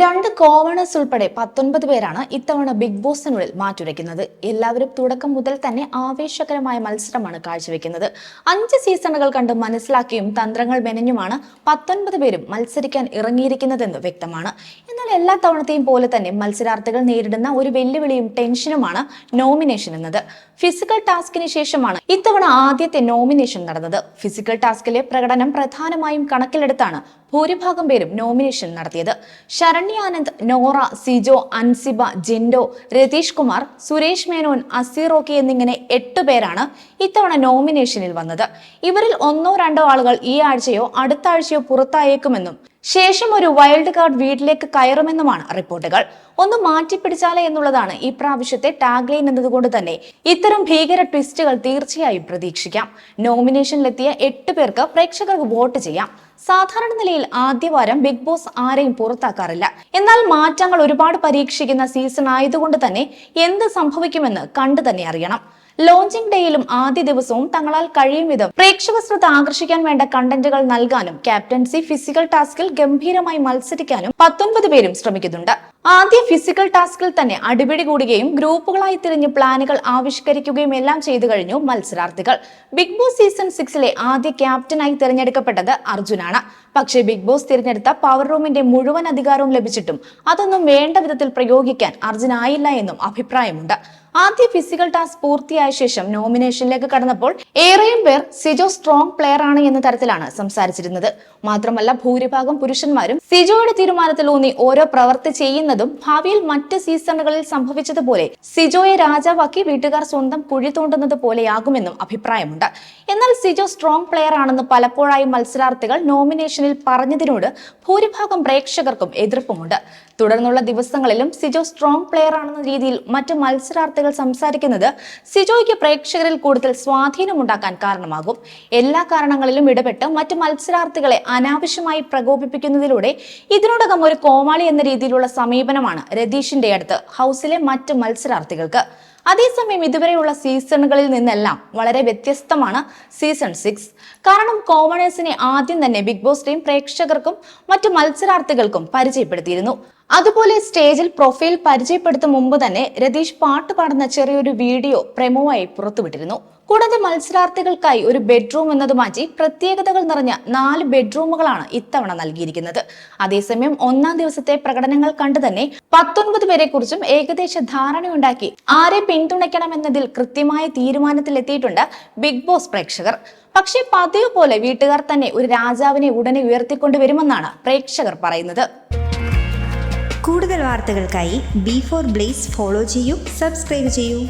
രണ്ട് കോമണേഴ്സ് ഉൾപ്പെടെ പത്തൊൻപത് പേരാണ് ഇത്തവണ ബിഗ് ബോസിനുള്ളിൽ മാറ്റുരയ്ക്കുന്നത്. എല്ലാവരും തുടക്കം മുതൽ തന്നെ ആവേശകരമായ മത്സരമാണ് കാഴ്ചവെക്കുന്നത്. അഞ്ച് സീസണുകൾ കണ്ട് മനസ്സിലാക്കിയും തന്ത്രങ്ങൾ മെനഞ്ഞുമാണ് പത്തൊൻപത് പേരും മത്സരിക്കാൻ ഇറങ്ങിയിരിക്കുന്നതെന്ന് വ്യക്തമാണ്. എന്നാൽ എല്ലാ തവണത്തെയും പോലെ തന്നെ മത്സരാർത്ഥികൾ നേരിടുന്ന ഒരു വെല്ലുവിളിയും ടെൻഷനുമാണ് നോമിനേഷൻ എന്നത്. ഫിസിക്കൽ ടാസ്കിന് ശേഷമാണ് ഇത്തവണ ആദ്യത്തെ നോമിനേഷൻ നടന്നത്. ഫിസിക്കൽ ടാസ്കിലെ പ്രകടനം പ്രധാനമായും കണക്കിലെടുത്താണ് ഭൂരിഭാഗം പേരും നോമിനേഷൻ നടത്തിയത്. ശരണ്യ ആനന്ദ് നോറ സിജോ അൻസിബ ജിൻഡോ രതീഷ് കുമാർ സുരേഷ് മേനോൻ അസീറോക്കി എന്നിങ്ങനെ എട്ട് പേരാണ് ഇത്തവണ നോമിനേഷനിൽ വന്നത്. ഇവരിൽ ഒന്നോ രണ്ടോ ആളുകൾ ഈ ആഴ്ചയോ അടുത്ത ആഴ്ചയോ പുറത്തായേക്കുമെന്നും ശേഷം ഒരു വൈൽഡ് കാർഡ് വീട്ടിലേക്ക് കയറുമെന്നുമാണ് റിപ്പോർട്ടുകൾ. ഒന്ന് മാറ്റിപ്പിടിച്ചാലേ എന്നുള്ളതാണ് ഈ പ്രാവശ്യത്തെ ടാഗ്ലൈൻ എന്നതുകൊണ്ട് തന്നെ ഇത്തരം ഭീകര ട്വിസ്റ്റുകൾ തീർച്ചയായും പ്രതീക്ഷിക്കാം. നോമിനേഷനിലെത്തിയ എട്ട് പേർക്ക് പ്രേക്ഷകർക്ക് വോട്ട് ചെയ്യാം. സാധാരണ നിലയിൽ ആദ്യവാരം ബിഗ് ബോസ് ആരെയും പുറത്താക്കാറില്ല. എന്നാൽ മാറ്റങ്ങൾ ഒരുപാട് പരീക്ഷിക്കുന്ന സീസൺ ആയതുകൊണ്ട് തന്നെ എന്ത് സംഭവിക്കുമെന്ന് കണ്ടു തന്നെ അറിയണം. ലോഞ്ചിംഗ് ഡേയിലും ആദ്യ ദിവസവും തങ്ങളാൽ കഴിയും വിധം പ്രേക്ഷക ശ്രദ്ധ ആകർഷിക്കാൻ വേണ്ട കണ്ടന്റുകൾ നൽകാനും ക്യാപ്റ്റൻസി ഫിസിക്കൽ ടാസ്കിൽ ഗംഭീരമായി മത്സരിക്കാനും പത്തൊൻപത് പേരും ശ്രമിക്കുന്നുണ്ട്. ആദ്യ ഫിസിക്കൽ ടാസ്കിൽ തന്നെ അടിപിടി കൂടുകയും ഗ്രൂപ്പുകളായി തിരിഞ്ഞ് പ്ലാനുകൾ ആവിഷ്കരിക്കുകയും എല്ലാം ചെയ്തു കഴിഞ്ഞു മത്സരാർത്ഥികൾ. ബിഗ് ബോസ് സീസൺ സിക്സിലെ ആദ്യ ക്യാപ്റ്റനായി തിരഞ്ഞെടുക്കപ്പെട്ടത് അർജുനാണ്. പക്ഷേ ബിഗ് ബോസ് തിരഞ്ഞെടുത്ത പവർ റൂമിന്റെ മുഴുവൻ അധികാരവും ലഭിച്ചിട്ടും അതൊന്നും വേണ്ട വിധത്തിൽ പ്രയോഗിക്കാൻ അർജുനായില്ല എന്നും അഭിപ്രായമുണ്ട്. ആദ്യ ഫിസിക്കൽ ടാസ്ക് പൂർത്തിയായ ശേഷം നോമിനേഷനിലേക്ക് കടന്നപ്പോൾ ഏറെയും പേർ സിജോ സ്ട്രോങ് പ്ലെയർ ആണ് എന്ന തരത്തിലാണ് സംസാരിച്ചിരുന്നത്. മാത്രമല്ല ഭൂരിഭാഗം പുരുഷന്മാരും സിജോയുടെ തീരുമാനത്തിൽ ഊന്നി ഓരോ പ്രവർത്തി ചെയ്യുന്നതും ഭാവിയിൽ മറ്റ് സീസണുകളിൽ സംഭവിച്ചതുപോലെ സിജോയെ രാജാവാക്കി വീട്ടുകാർ സ്വന്തം കുഴി തോണ്ടുന്നത് പോലെയാകുമെന്നും അഭിപ്രായമുണ്ട്. എന്നാൽ സിജോ സ്ട്രോങ് പ്ലെയർ ആണെന്ന് പലപ്പോഴായി മത്സരാർത്ഥികൾ നോമിനേഷനിൽ പറഞ്ഞതിനോട് ഭൂരിഭാഗം പ്രേക്ഷകർക്കും എതിർപ്പുമുണ്ട്. തുടർന്നുള്ള ദിവസങ്ങളിലും സിജോ സ്ട്രോങ് പ്ലെയർ ആണെന്ന രീതിയിൽ മറ്റ് മത്സരാർത്ഥികൾ സംസാരിക്കുന്നത് സിജോയ്ക്ക് പ്രേക്ഷകരിൽ കൂടുതൽ സ്വാധീനമുണ്ടാക്കാൻ കാരണമാകും. എല്ലാ കാരണങ്ങളിലും ഇടപെട്ട് മറ്റ് മത്സരാർത്ഥികളെ അനാവശ്യമായി പ്രകോപിപ്പിക്കുന്നതിലൂടെ ഇതിനോടകം ഒരു കോമാളി എന്ന രീതിയിലുള്ള സമീപനമാണ് രതീഷിന്റെ അടുത്ത് ഹൗസിലെ മറ്റ് മത്സരാർത്ഥികൾക്ക്. അതേസമയം ഇതുവരെയുള്ള സീസണുകളിൽ നിന്നെല്ലാം വളരെ വ്യത്യസ്തമാണ് സീസൺ സിക്സ്. കാരണം കോമണേഴ്സിനെ ആദ്യം തന്നെ ബിഗ് ബോസ് ടീം പ്രേക്ഷകർക്കും മറ്റു മത്സരാർത്ഥികൾക്കും പരിചയപ്പെടുത്തിയിരുന്നു. അതുപോലെ സ്റ്റേജിൽ പ്രൊഫൈൽ പരിചയപ്പെടുത്തും മുമ്പ് തന്നെ രതീഷ് പാട്ട് പാടുന്ന ചെറിയൊരു വീഡിയോ പ്രമോ ആയി പുറത്തുവിട്ടിരുന്നു. കൂടാതെ മത്സരാർത്ഥികൾക്കായി ഒരു ബെഡ്റൂം എന്നത് മാറ്റി പ്രത്യേകതകൾ നിറഞ്ഞ നാല് ബെഡ്റൂമുകളാണ് ഇത്തവണ നൽകിയിരിക്കുന്നത്. അതേസമയം ഒന്നാം ദിവസത്തെ പ്രകടനങ്ങൾ കണ്ടു തന്നെ പത്തൊൻപത് പേരെ കുറിച്ചും ഏകദേശ ധാരണയുണ്ടാക്കി ആരെ പിന്തുണയ്ക്കണമെന്നതിൽ കൃത്യമായ തീരുമാനത്തിലെത്തിയിട്ടുണ്ട് ബിഗ് ബോസ് പ്രേക്ഷകർ. പക്ഷേ പതിവ് പോലെ വീട്ടുകാർ തന്നെ ഒരു രാജാവിനെ ഉടനെ ഉയർത്തിക്കൊണ്ടുവരുമെന്നാണ് പ്രേക്ഷകർ പറയുന്നത്. കൂടുതൽ വാർത്തകൾക്കായി ബി ഫോർ ബ്ലേസ് ഫോളോ ചെയ്യൂ സബ്സ്ക്രൈബ് ചെയ്യൂ.